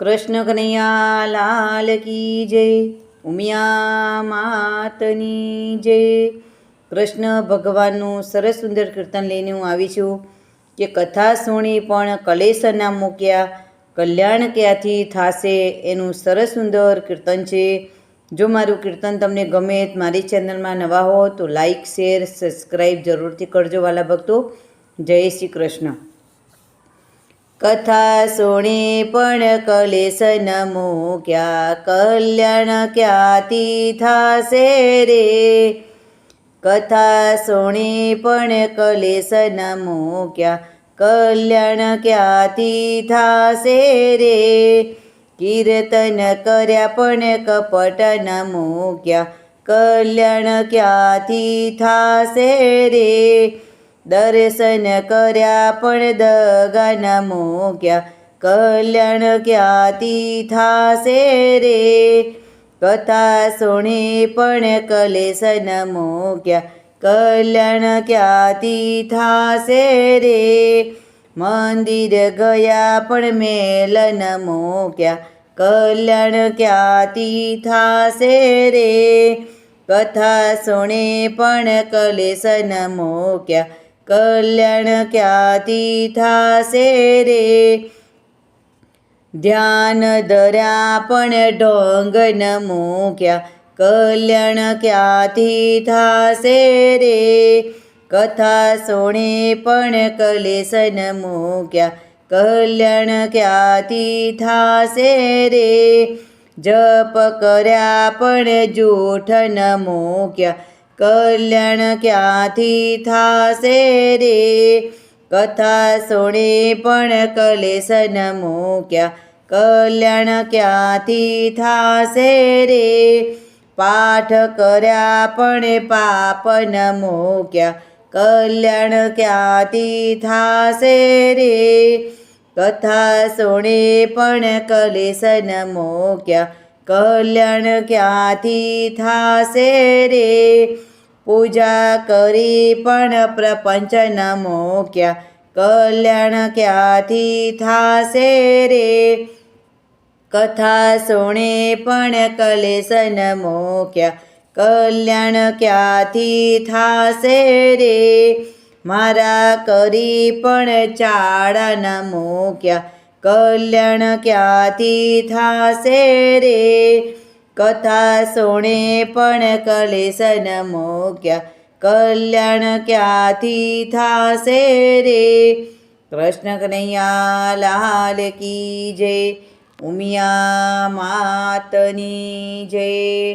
કૃષ્ણ કનૈયા લાલ કી જય, ઉમિયા માતની જય. કૃષ્ણ ભગવાનનું સરસ સુંદર કીર્તન લઈને હું આવી છું કે કથા સુણી પણ કલેશ ના મૂક્યા, કલ્યાણ ક્યાંથી થાશે એનું સરસ સુંદર કીર્તન છે. જો મારું કીર્તન તમને ગમે મારી ચેનલમાં નવા હો તો લાઈક, શેર સબસ્ક્રાઈબ જરૂરથી કરજો વાલા ભક્તો. જય શ્રી કૃષ્ણ. કથા સુણી પણ કલેશ ન મૂક્યા, કલ્યાણ ક્યાંથી થાશે રે? કથા સુણી પણ કલેશ ન મૂક્યા, કલ્યાણ ક્યાંથી થાશે રે? કીર્તન કર્યા પણ કપટ ન મૂક્યા, કલ્યાણ ક્યાંથી થાશે રે? દર્શન કર્યા, પણ દગા ન મૂક્યા. કલ્યાણ ક્યાંથી થાશે રે? કથા સુણી પણ કલેશ ન મૂક્યા. કલ્યાણ ક્યાંથી થાશે રે? મંદિર ગયા, પણ મેલ ન મૂક્યા. કલ્યાણ ક્યાંથી થાશે રે? કથા સુણે પણ કલેશ ન મૂક્યા. કલ્યાણ ક્યાંથી થાશે રે ધ્યાન ધર્યા પણ ઢોંગ ન મૂક્યા કલ્યાણ ક્યાંથી થાશે રે કથા સોણે પણ કલેશ ન મૂક્યા કલ્યાણ ક્યાંથી થાશે રે જપ કર્યા પણ જૂઠ ન મૂક્યા કલ્યાણ ક્યાંથી થાશે રે? કથા સોણે પણ કલેશન મૂક્યા. કલ્યાણ ક્યાંથી થાશે રે? પાઠ કર્યા પણ પાપ ન મૂક્યા. કલ્યાણ ક્યાંથી થાશે રે? કથા સોણે પણ કલેશન મૂક્યા. કલ્યાણ ક્યાંથી થાશે રે? પૂજા કરી પણ પ્રપંચ ન મૂક્યા. કલ્યાણ ક્યાંથી થાશે રે? કથા સુણે પણ કલેશ ન મૂક્યા. કલ્યાણ ક્યાંથી થાશે રે? મારા કરી પણ ચાળા ન મૂક્યા. કલ્યાણ ક્યાંથી થાશે રે? કથા સુણે પણ કલેશન મોક્યા. કલ્યાણ ક્યાંથી થાશે રે? કૃષ્ણ કનૈયા લાલ કી જય. ઉમિયા માતની જય.